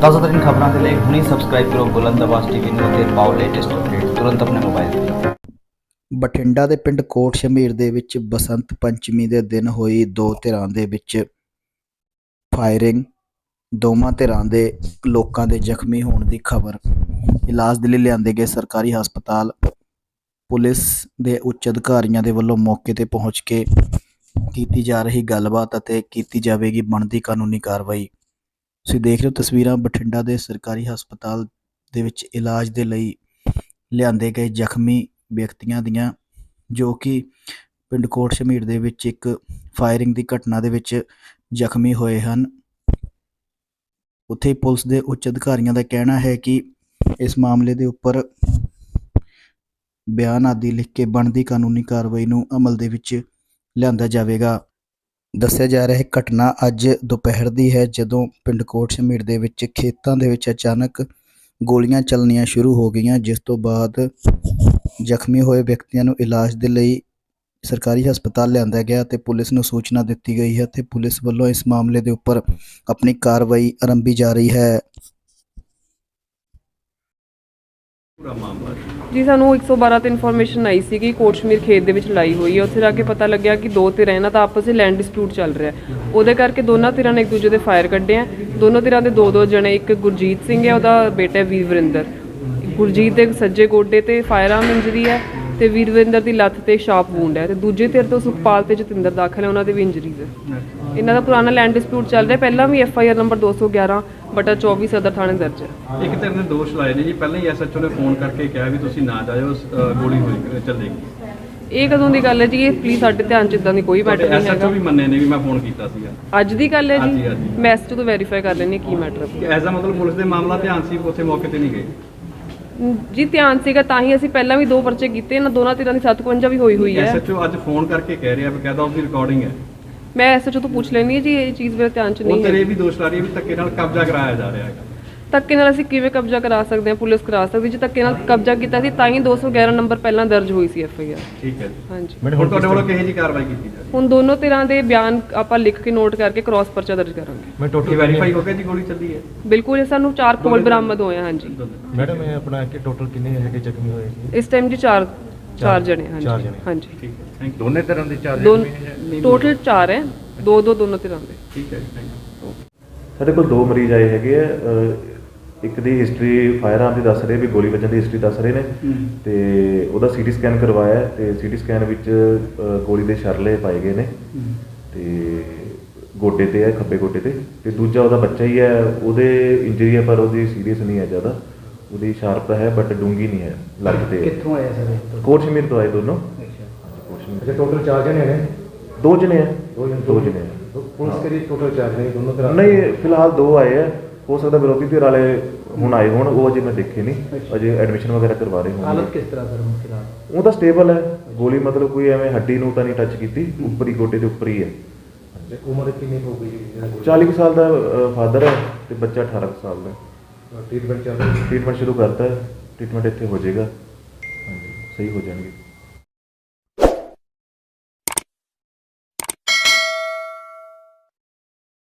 ਤਾਜ਼ਾ ਖਬਰਾਂ ਦੇ ਲਈ ਹੁਣੇ ਸਬਸਕ੍ਰਾਈਬ ਕਰੋ ਬੁਲੰਦ ਆਵਾਜ਼ ਟੀਵੀ ਨੂੰ ਅਤੇ ਪਾਓ ਲੇਟੈਸਟ ਅਪਡੇਟ ਤੁਰੰਤ ਆਪਣੇ ਮੋਬਾਈਲ ਤੇ। ਬਠਿੰਡਾ ਦੇ ਪਿੰਡ ਕੋਟ ਸ਼ਮੀਰ ਦੇ ਵਿੱਚ ਬਸੰਤ ਪੰਚਮੀ ਦੇ ਦਿਨ ਹੋਈ ਦੋ ਧਿਰਾਂ ਦੇ ਵਿੱਚ ਫਾਇਰਿੰਗ। ਦੋਵਾਂ ਧਿਰਾਂ ਦੇ ਲੋਕਾਂ ਦੇ ਜ਼ਖਮੀ ਹੋਣ ਦੀ ਖਬਰ। ਇਲਾਜ ਦੇ ਲਈ ਲਿਆਂਦੇ ਗਏ ਸਰਕਾਰੀ ਹਸਪਤਾਲ। ਪੁਲਿਸ ਦੇ ਉੱਚ ਅਧਿਕਾਰੀਆਂ ਦੇ ਵੱਲੋਂ ਮੌਕੇ ਤੇ ਪਹੁੰਚ ਕੇ ਕੀਤੀ ਜਾ ਰਹੀ ਗੱਲਬਾਤ ਅਤੇ ਕੀਤੀ ਜਾਵੇਗੀ ਬਣਦੀ ਕਾਨੂੰਨੀ ਕਾਰਵਾਈ। ਤੁਸੀਂ ਦੇਖ ਰਹੇ ਹੋ ਤਸਵੀਰਾਂ ਬਠਿੰਡਾ ਦੇ ਸਰਕਾਰੀ ਹਸਪਤਾਲ ਦੇ ਵਿੱਚ ਇਲਾਜ ਦੇ ਲਈ ਲਿਆਂਦੇ ਗਏ ਜ਼ਖਮੀ ਵਿਅਕਤੀਆਂ ਦੀਆਂ, ਜੋ ਕਿ ਪਿੰਡ ਕੋਟ ਸ਼ਮੀਰ ਦੇ ਵਿੱਚ ਇੱਕ ਫਾਇਰਿੰਗ ਦੀ ਘਟਨਾ ਦੇ ਵਿੱਚ ਜ਼ਖਮੀ ਹੋਏ ਹਨ। ਉੱਥੇ ਪੁਲਿਸ ਦੇ ਉੱਚ ਅਧਿਕਾਰੀਆਂ ਦਾ ਕਹਿਣਾ ਹੈ ਕਿ ਇਸ ਮਾਮਲੇ ਦੇ ਉੱਪਰ ਬਿਆਨ ਆਦਿ ਲਿਖ ਕੇ ਬਣਦੀ ਕਾਨੂੰਨੀ ਕਾਰਵਾਈ ਨੂੰ ਅਮਲ ਦੇ ਵਿੱਚ ਲਿਆਂਦਾ ਜਾਵੇਗਾ। ਦੱਸਿਆ ਜਾ ਰਿਹਾ ਹੈ, ਘਟਨਾ ਅੱਜ ਦੁਪਹਿਰ ਦੀ ਹੈ, ਜਦੋਂ ਪਿੰਡ ਕੋਟ ਸ਼ਮੀਰ ਦੇ ਵਿੱਚ ਖੇਤਾਂ ਦੇ ਵਿੱਚ ਅਚਾਨਕ ਗੋਲੀਆਂ ਚੱਲਣੀਆਂ ਸ਼ੁਰੂ ਹੋ ਗਈਆਂ, ਜਿਸ ਤੋਂ ਬਾਅਦ ਜ਼ਖਮੀ ਹੋਏ ਵਿਅਕਤੀਆਂ ਨੂੰ ਇਲਾਜ ਦੇ ਲਈ ਸਰਕਾਰੀ ਹਸਪਤਾਲ ਲਿਆਂਦਾ ਗਿਆ ਤੇ ਪੁਲਿਸ ਨੂੰ ਸੂਚਨਾ ਦਿੱਤੀ ਗਈ ਹੈ ਤੇ ਪੁਲਿਸ ਵੱਲੋਂ ਇਸ ਮਾਮਲੇ ਦੇ ਉੱਪਰ ਆਪਣੀ ਕਾਰਵਾਈ ਆਰੰਭੀ ਜਾ ਰਹੀ ਹੈ। ਜੀ, ਸਾਨੂੰ 112 ਤੇ ਇਨਫੋਰਮੇਸ਼ਨ ਆਈ ਸੀ ਕਿ ਕੋਟਸ਼ਮੀਰ ਖੇਤ ਦੇ ਵਿੱਚ ਲੜਾਈ ਹੋਈ ਹੈ। ਉੱਥੇ ਜਾ ਕੇ ਪਤਾ ਲੱਗਿਆ ਕਿ ਦੋ ਧਿਰਾਂ ਇਹਨਾਂ ਦਾ ਆਪਸ ਵਿੱਚ ਲੈਂਡ ਡਿਸਪਿਊਟ ਚੱਲ ਰਿਹਾ ਉਹਦੇ ਕਰਕੇ ਦੋਨਾਂ ਧਿਰਾਂ ਨੇ ਇੱਕ ਦੂਜੇ ਦੇ ਫਾਇਰ ਕੱਢੇ ਆ ਦੋਨੋਂ ਧਿਰਾਂ ਦੇ ਦੋ ਦੋ ਜਣੇ, ਇੱਕ ਗੁਰਜੀਤ ਸਿੰਘ ਹੈ, ਉਹਦਾ ਬੇਟਾ ਹੈ ਵਰਿੰਦਰ ਗੁਰਜੀਤ ਦੇ ਸੱਜੇ ਗੋਡੇ ਤੇ ਫਾਇਰ ਆਰਮ ਇੰਜਰੀ ਹੈ। ਤੇ ਵੀਰ ਵਰਿੰਦਰ ਦੀ ਲੱਤ ਤੇ ਸ਼ਾਰਪ ਵੂੰਡ ਹੈ ਤੇ ਦੂਜੇ ਧਿਰ ਤੋਂ ਸੁਖਪਾਲ ਤੇ ਜਤਿੰਦਰ ਦਾਖਲ ਹੈ ਉਹਨਾਂ ਦੇ ਵੀ ਇੰਜਰੀਜ਼ ਹੈ। ਇਹਨਾਂ ਦਾ ਪੁਰਾਣਾ ਲੈਂਡ ਡਿਸਪਿਊਟ ਚੱਲ ਰਿਹਾ ਪਹਿਲਾਂ ਵੀ ਐਫ ਆਈ ਆਰ ਨੰਬਰ 211 ਬਟਾ 24 ਸਦਰ ਥਾਣੇ ਦਰਜ ਹੈ। ਇੱਕ ਤਰ੍ਹਾਂ ਦੇ ਦੋਸ਼ ਲਾਏ ਨੇ ਜੀ ਪਹਿਲਾਂ ਹੀ ਐਸਐਚਓ ਨੇ ਫੋਨ ਕਰਕੇ ਕਿਹਾ ਵੀ ਤੁਸੀਂ ਨਾ ਜਾਇਓ ਅ, ਗੋਲੀ ਹੋਈ ਚੱਲੇਗੀ। ਇਹ ਕਦੋਂ ਦੀ ਗੱਲ ਹੈ ਜੀ? ਇਹ ਪਲੀਜ਼ ਸਾਡੇ ਧਿਆਨ ਚ ਇਦਾਂ ਦੀ ਕੋਈ ਮੈਟਰ ਨਹੀਂ ਐਸਐਚਓ ਹੈਗਾ। ਵੀ ਮੰਨੇ ਨੇ ਵੀ ਮੈਂ ਫੋਨ ਕੀਤਾ ਸੀਗਾ। ਅੱਜ ਦੀ ਗੱਲ ਹੈ ਹਾਂਜੀ, ਜੀ? ਹਾਂਜੀ। ਮੈਂ ਇਸ ਤੋਂ ਵੈਰੀਫਾਈ ਕਰ ਲੈਣੀ ਕੀ ਮੈਟਰ ਹੈ। ਆ ਮਤਲਬ ਪੁਲਿਸ ਦੇ ਮਾਮਲਾ ਧਿਆਨ ਸੀ ਉੱਥੇ ਮੌਕੇ ਤੇ ਨਹੀਂ ਗਏ। ਜੀ ਧਿਆਨ ਸੀਗਾ ਤਾਂ ਹੀ ਅਸੀਂ ਪਹਿਲਾਂ ਵੀ ਦੋ ਪਰਚੇ ਕੀਤੇ ਇਹਨਾਂ ਦੋਨਾਂ ਧਿਰਾਂ ਦੀ 751 ਵੀ ਹੋਈ ਹੋਈ ਹੈ। ਐਸਐਚਓ ਅੱਜ ਫੋਨ ਕਰਕੇ ਕਹਿ ਰਿਹਾ ਵੀ ਕਹਿੰਦਾ ਉਹਦੀ ਰਿਕਾਰਡਿੰਗ ਹੈ। ਮੈਂ ਐਸਐਚਓ ਤੋਂ ਪੁੱਛ ਲੈਣੀ ਹੈ ਜੀ ਇਹ ਚੀਜ਼ ਮੇਰੇ ਧਿਆਨ ਚ ਉਹ ਨਹੀਂ ਤੇਰੇ ਹੈ। ਵੀ ਦੋਸ਼ ਲਾ ਰਹੀ ਹੈ ਵੀ ਧੱਕੇ ਨਾਲ ਕਬਜ਼ਾ ਕਰਾਇਆ ਜਾ ਰਿਹਾ ਹੈਗਾ। ਧੱਕੇ ਨਾਲ ਅਸੀਂ ਕਿਵੇਂ ਕਬਜ਼ਾ ਕਰਾ ਸਕਦੇ ਹਾਂ ਪੁਲਿਸ ਕਰਾ ਸਕਦੀ ਜੇ ਧੱਕੇ ਨਾਲ ਕਬਜ਼ਾ ਕੀਤਾ ਸੀ ਤਾਂ ਹੀ 211 ਨੰਬਰ ਪਹਿਲਾਂ ਦਰਜ ਹੋਈ ਸੀ ਐਫਆਈਆਰ ਠੀਕ ਹੈ ਜੀ। ਹਾਂਜੀ। ਹੁਣ ਤੁਹਾਡੇ ਵੱਲੋਂ ਕਿਹੋ ਜੀ ਕਾਰਵਾਈ ਕੀਤੀ ਜਾ ਹੁਣ ਦੋਨੋਂ ਧਿਰਾਂ ਦੇ ਬਿਆਨ ਆਪਾਂ ਲਿਖ ਕੇ ਨੋਟ ਕਰਕੇ ਕ੍ਰਾਸ ਪਰਚਾ ਦਰਜ ਕਰਾਂਗੇ। ਮੈਂ ਟੋਟਲ ਵੈਰੀਫਾਈ ਹੋ ਗਿਆ ਜੀ ਗੋਲੀ ਚੱਲੀ ਹੈ? ਬਿਲਕੁਲ ਇਹ ਸਾਨੂੰ ਚਾਰ ਕੋਲ ਬਰਾਮਦ ਹੋਏ ਆ, ਹਾਂਜੀ। ਮੈਡਮ ਇਹ ਆਪਣਾ ਕਿ ਟੋਟਲ ਕਿੰਨੇ ਹੈਗੇ ਜ਼ਖਮੀ ਹੋਏ ਸੀ ਇਸ ਟਾਈਮ ਜੀ ਚਾਰ ਚਾਰ ਜਣੇ ਹਾਂਜੀ। ਜਣੇ। ਹਾਂਜੀ। ਠੀਕ ਹੈ ਥੈਂਕ ਯੂ ਦੋਨੇ ਤਰ੍ਹਾਂ ਦੇ ਚਾਰ ਦੋ ਟੋਟਲ ਚਾਰ ਹੈ। ਦੋ ਦੋ ਦੋਨੋਂ ਧਿਰਾਂ ਦੇ। ਠੀਕ ਹੈ ਜੀ ਥੈਂਕ ਯੂ ਸਾਡੇ ਕੋਲ ਦੋ ਮਰੀਜ਼ ਆਏ ਹੈਗੇ ਆ ਅਹ ਇੱਕ ਦੀ ਹਿਸਟਰੀ ਫਾਇਰਆਰਮ ਦੀ ਦੱਸ ਰਹੇ ਵੀ ਗੋਲੀ ਵੱਜਣ ਦੀ ਹਿਸਟਰੀ ਦੱਸ ਰਹੇ ਨੇ। ਤੇ ਉਹਦਾ ਸੀਟੀ ਸਕੈਨ ਕਰਵਾਇਆ ਹੈ ਤੇ ਸੀਟੀ ਸਕੈਨ ਵਿੱਚ ਅਹ, ਗੋਲੀ ਦੇ ਸ਼ਰਲੇ ਪਾਏ ਗਏ ਨੇ। ਤੇ ਗੋਡੇ ਤੇ ਹੈ ਖੱਬੇ ਗੋਡੇ ਤੇ। ਤੇ ਦੂਜਾ ਉਹਦਾ ਬੱਚਾ ਹੀ ਹੈ ਉਹਦੇ ਇੰਜਰੀ ਹੈ ਪਰ ਉਹਦੀ ਸੀਰੀਅਸ ਨਹੀਂ ਹੈ ਜ਼ਿਆਦਾ। ਉਹਦੀ ਸ਼ਾਰਪ ਹੈ ਬਟ ਡੂੰਗੀ ਨਹੀਂ ਹੈ ਲੱਗ ਤੇ ਕਿੱਥੋਂ ਆਇਆ ਸਰ ਕੋਟ ਸ਼ਮੀਰ ਤੋਂ ਆਏ ਦੋਨੋਂ। ਅੱਛਾ। ਕੋਟ ਸ਼ਮੀਰ ਅੱਛਾ ਟੋਟਲ ਚਾਰ ਜਣੇ ਨੇ ਦੋ ਜਣੇ ਆ ਦੋ ਜਣੇ। ਦੋ ਜਣੇ ਆ ਪੁਲਿਸ ਕਰੀ ਟੋਟਲ ਚਾਰ ਜਣੇ ਦੋਨੋਂ ਤਰ੍ਹਾਂ ਨਹੀਂ ਫਿਲਹਾਲ ਦੋ ਆਏ ਆ ਹੋ ਸਕਦਾ ਵਿਰੋਧੀ ਧਿਰ ਵਾਲੇ ਹੁਣ ਆਏ ਹੋਣ ਉਹ ਅਜੇ ਮੈਂ ਦੇਖੇ ਨਹੀਂ। ਅਜੇ ਐਡਮਿਸ਼ਨ ਵਗੈਰਾ ਕਰਵਾ ਰਹੇ ਹੋਣ ਹਾਲਤ ਕਿਸ ਤਰ੍ਹਾਂ ਸਰ ਹੁਣ ਫਿਲਹਾਲ? ਉਹ ਤਾਂ ਸਟੇਬਲ ਹੈ। ਗੋਲੀ ਮਤਲਬ ਕੋਈ ਐਵੇਂ ਹੱਡੀ ਨੂੰ ਤਾਂ ਨਹੀਂ ਟੱਚ ਕੀਤੀ। ਉੱਪਰ ਗੋਡੇ ਦੇ ਉੱਪਰ ਹੀ ਹੈ। ਤੇ ਉਮਰ ਕਿੰਨੀ ਹੋ ਗਈ ਜੀ ਜਿਹੜਾ ਗੋਲੀ- 40 ਕੁ ਸਾਲ ਦਾ ਫਾਦਰ ਹੈ ਤੇ ਬੱਚਾ 18 ਕੁ ਸਾਲ ਦਾ ਟ੍ਰੀਟਮੈਂਟ ਚੱਲ ਰਿਹਾ ਟ੍ਰੀਟਮੈਂਟ ਸ਼ੁਰੂ ਕਰਤਾ ਹੈ। ਟ੍ਰੀਟਮੈਂਟ ਇੱਥੇ ਹੋ ਜਾਏਗਾ। ਹਾਂਜੀ ਸਹੀ ਹੋ ਜਾਣਗੇ।